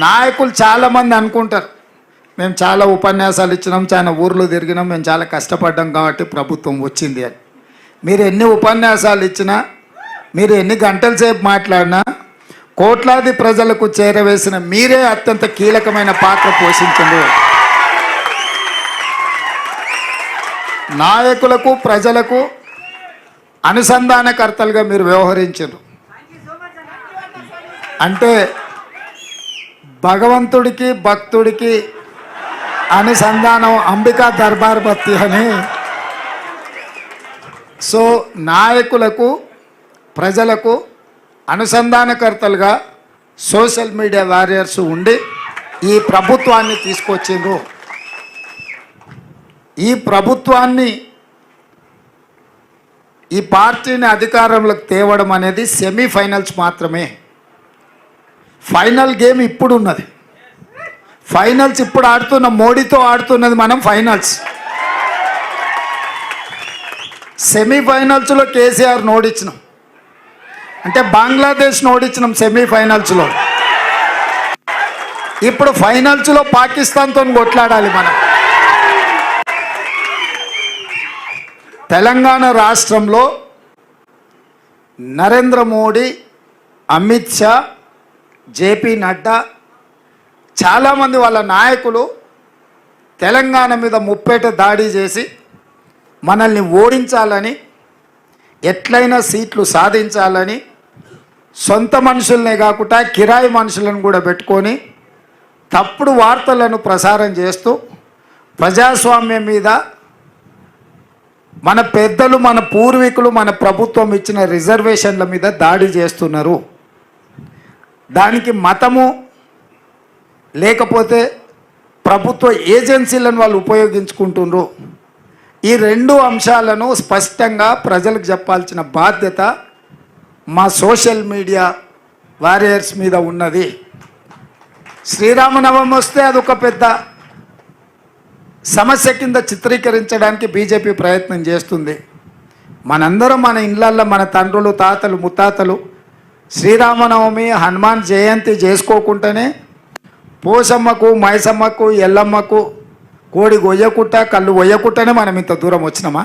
నాయకులు చాలామంది అనుకుంటారు. మేము చాలా ఉపన్యాసాలు ఇచ్చినాం చాలా ఊర్లు తిరిగినాం మేము చాలా కష్టపడ్డాం కాబట్టి ప్రభుత్వం వచ్చింది అని. మీరు ఎన్ని ఉపన్యాసాలు ఇచ్చినా మీరు ఎన్ని గంటల సేపు మాట్లాడినా కోట్లాది ప్రజలకు చేరవేసిన మీరే అత్యంత కీలకమైన పాత్ర పోషించండి నాయకులకు ప్రజలకు అనుసంధానకర్తలుగా మీరు వ్యవహరించారు. అంటే భగవంతుడికి భక్తుడికి అనుసంధానం అంబికా దర్బార్ భక్తి అని. సో నాయకులకు ప్రజలకు అనుసంధానకర్తలుగా సోషల్ మీడియా వారియర్స్ ఉండి ఈ ప్రభుత్వాన్ని తీసుకొచ్చిండ్రు. ఈ ప్రభుత్వాన్ని ఈ పార్టీని అధికారంలోకి తేవడం అనేది సెమీఫైనల్స్ మాత్రమే. ఫైనల్ గేమ్ ఇప్పుడు ఉన్నది ఫైనల్స్ ఇప్పుడు ఆడుతున్న మోడీతో ఆడుతున్నది మనం ఫైనల్స్ సెమీఫైనల్స్లో కేసీఆర్ నోడిచ్చినాం. అంటే బంగ్లాదేశ్ నోడిచ్చినాం సెమీఫైనల్స్లో ఇప్పుడు ఫైనల్స్లో పాకిస్తాన్తో కొట్లాడాలి మనం. తెలంగాణ రాష్ట్రంలో నరేంద్ర మోడీ అమిత్ షా జేపీ నడ్డా చాలామంది వాళ్ళ నాయకులు తెలంగాణ మీద ముప్పేట దాడి చేసి మనల్ని ఓడించాలని ఎట్లయినా సీట్లు సాధించాలని సొంత మనుషులనే కాకుండా కిరాయి మనుషులను కూడా పెట్టుకొని తప్పుడు వార్తలను ప్రసారం చేస్తూ ప్రజాస్వామ్యం మీద మన పెద్దలు మన పూర్వీకులు మన ప్రభుత్వం ఇచ్చిన రిజర్వేషన్ల మీద దాడి చేస్తున్నారు. దానికి మతము లేకపోతే ప్రభుత్వ ఏజెన్సీలను వాళ్ళు ఉపయోగించుకుంటున్నారు ఈ రెండు అంశాలను స్పష్టంగా ప్రజలకు చెప్పాల్సిన బాధ్యత మా సోషల్ మీడియా వారియర్స్ మీద ఉన్నది. శ్రీరామనవమి వస్తే అదొక పెద్ద సమస్య కింద చిత్రీకరించడానికి బీజేపీ ప్రయత్నం చేస్తుంది. మనందరం మన ఇళ్ళల్లో మన తండ్రులు తాతలు ముత్తాతలు శ్రీరామనవమి హనుమాన్ జయంతి చేసుకోకుండానే పోసమ్మకు మైసమ్మకు ఎల్లమ్మకు కోడి గొయ్యకుట్ట కళ్ళు గొయ్యకుట్టనే మనం ఇంత దూరం వచ్చినామా?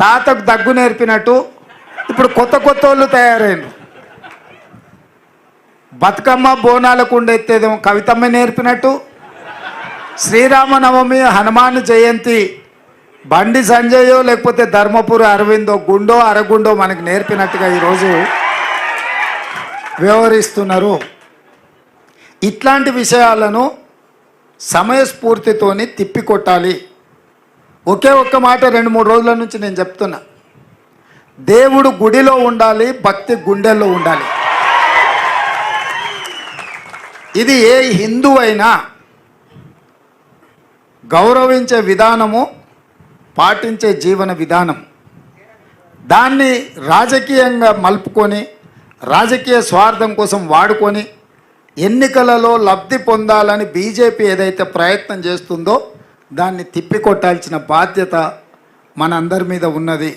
తాతకు దగ్గు నేర్పినట్టు ఇప్పుడు కొత్త కొత్త వాళ్ళు తయారైంది బతుకమ్మ బోనాలకు ఉండెత్తేదేమో కవితమ్మ నేర్పినట్టు. శ్రీరామనవమి హనుమాన్ జయంతి బండి సంజయో లేకపోతే ధర్మపురి అరవిందో గుండో అరగుండో మనకు నేర్పినట్టుగా ఈరోజు వ్యవహరిస్తున్నారు. ఇట్లాంటి విషయాలను సమయస్ఫూర్తితోని తిప్పికొట్టాలి. ఒకే ఒక్క మాట రెండు మూడు రోజుల నుంచి నేను చెప్తున్నా. దేవుడు గుడిలో ఉండాలి భక్తి గుండెల్లో ఉండాలి. ఇది ఏ హిందువైనా అయినా గౌరవించే విధానము పాటించే జీవన విధానం. దాన్ని రాజకీయంగా మలుపుకొని రాజకీయ స్వార్థం కోసం వాడుకొని ఎన్నికలలో లబ్ధి పొందాలని బీజేపీ ఏదైతే ప్రయత్నం చేస్తుందో దాన్ని తిప్పికొట్టాల్సిన బాధ్యత మనందరి మీద ఉన్నది.